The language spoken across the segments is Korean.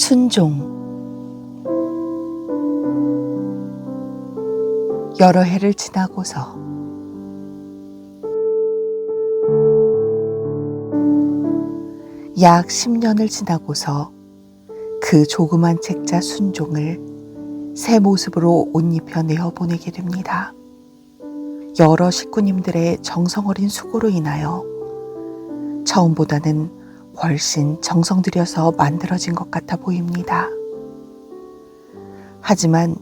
순종 여러 해를 지나고서 약 10년을 지나고서 그 조그만 책자 순종을 새 모습으로 옷 입혀 내어 보내게 됩니다. 여러 식구님들의 정성 어린 수고로 인하여 처음보다는 훨씬 정성 들여서 만들어진 것 같아 보입니다. 하지만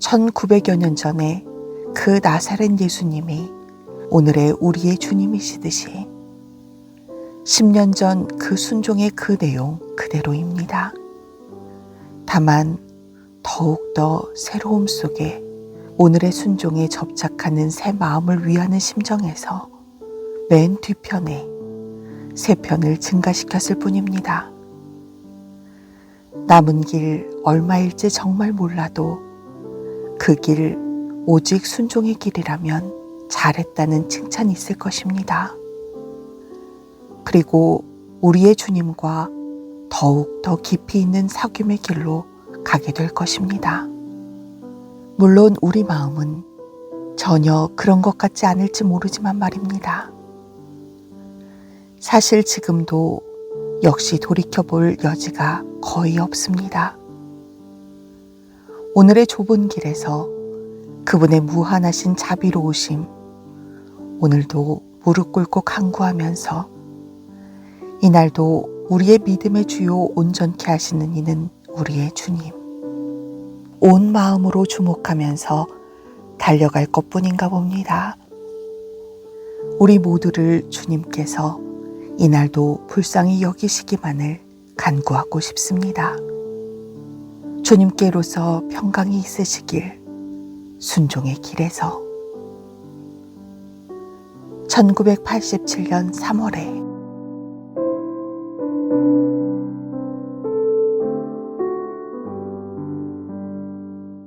1900여 년 전에 그 나사렛 예수님이 오늘의 우리의 주님이시듯이 10년 전 그 순종의 그 내용 그대로입니다. 다만 더욱더 새로움 속에 오늘의 순종에 접착하는 새 마음을 위하는 심정에서 맨 뒤편에 세 편을 증가시켰을 뿐입니다. 남은 길 얼마일지 정말 몰라도 그 길 오직 순종의 길이라면 잘했다는 칭찬이 있을 것입니다. 그리고 우리의 주님과 더욱 더 깊이 있는 사귐의 길로 가게 될 것입니다. 물론 우리 마음은 전혀 그런 것 같지 않을지 모르지만 말입니다. 사실 지금도 역시 돌이켜볼 여지가 거의 없습니다. 오늘의 좁은 길에서 그분의 무한하신 자비로우심, 오늘도 무릎 꿇고 간구하면서 이날도 우리의 믿음의 주요 온전케 하시는 이는 우리의 주님. 온 마음으로 주목하면서 달려갈 것 뿐인가 봅니다. 우리 모두를 주님께서 이날도 불쌍히 여기시기만을 간구하고 싶습니다. 주님께로서 평강이 있으시길 순종의 길에서 1987년 3월에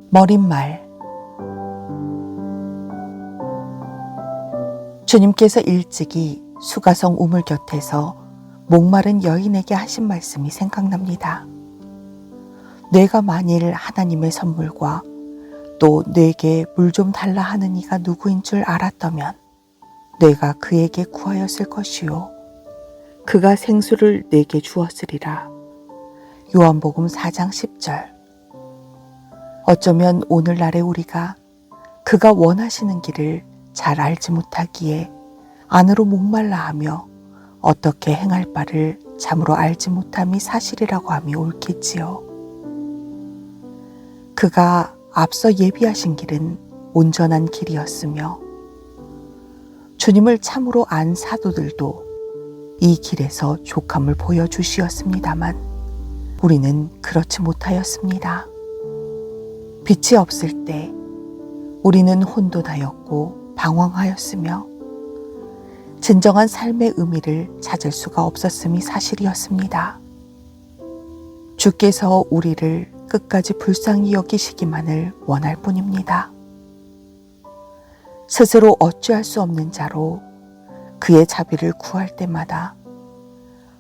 머릿말 주님께서 일찍이 수가성 우물 곁에서 목마른 여인에게 하신 말씀이 생각납니다. 내가 만일 하나님의 선물과 또 내게 물 좀 달라 하는 이가 누구인 줄 알았다면 내가 그에게 구하였을 것이요. 그가 생수를 내게 주었으리라. 요한복음 4장 10절. 어쩌면 오늘날의 우리가 그가 원하시는 길을 잘 알지 못하기에 안으로 목말라 하며 어떻게 행할 바를 참으로 알지 못함이 사실이라고 함이 옳겠지요. 그가 앞서 예비하신 길은 온전한 길이었으며 주님을 참으로 안 사도들도 이 길에서 족함을 보여주시었습니다만 우리는 그렇지 못하였습니다. 빛이 없을 때 우리는 혼돈하였고 방황하였으며 진정한 삶의 의미를 찾을 수가 없었음이 사실이었습니다. 주께서 우리를 끝까지 불쌍히 여기시기만을 원할 뿐입니다. 스스로 어찌할 수 없는 자로 그의 자비를 구할 때마다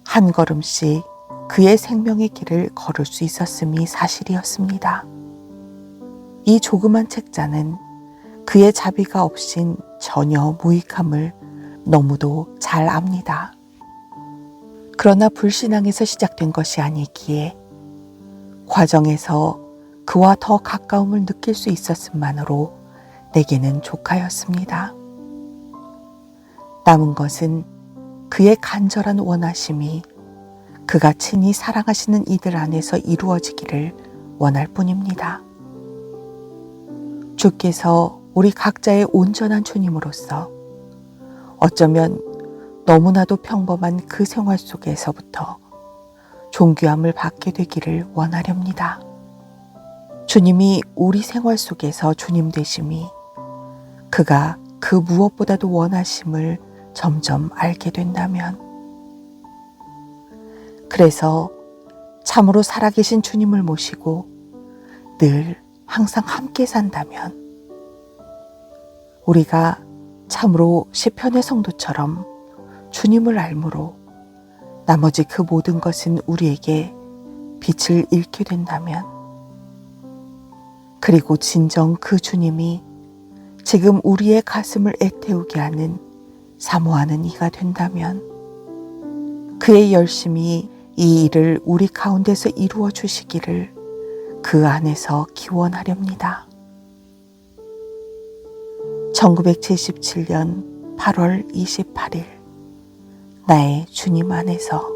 한 걸음씩 그의 생명의 길을 걸을 수 있었음이 사실이었습니다. 이 조그만 책자는 그의 자비가 없인 전혀 무익함을 너무도 잘 압니다. 그러나 불신앙에서 시작된 것이 아니기에 과정에서 그와 더 가까움을 느낄 수 있었음만으로 내게는 족하였습니다. 남은 것은 그의 간절한 원하심이 그가 친히 사랑하시는 이들 안에서 이루어지기를 원할 뿐입니다. 주께서 우리 각자의 온전한 주님으로서 어쩌면 너무나도 평범한 그 생활 속에서부터 존귀함을 받게 되기를 원하렵니다. 주님이 우리 생활 속에서 주님 되심이 그가 그 무엇보다도 원하심을 점점 알게 된다면 그래서 참으로 살아계신 주님을 모시고 늘 항상 함께 산다면 우리가 참으로 시편의 성도처럼 주님을 알므로 나머지 그 모든 것은 우리에게 빛을 잃게 된다면, 그리고 진정 그 주님이 지금 우리의 가슴을 애태우게 하는 사모하는 이가 된다면, 그의 열심히 이 일을 우리 가운데서 이루어 주시기를 그 안에서 기원하렵니다. 1977년 8월 28일. 나의 주님 안에서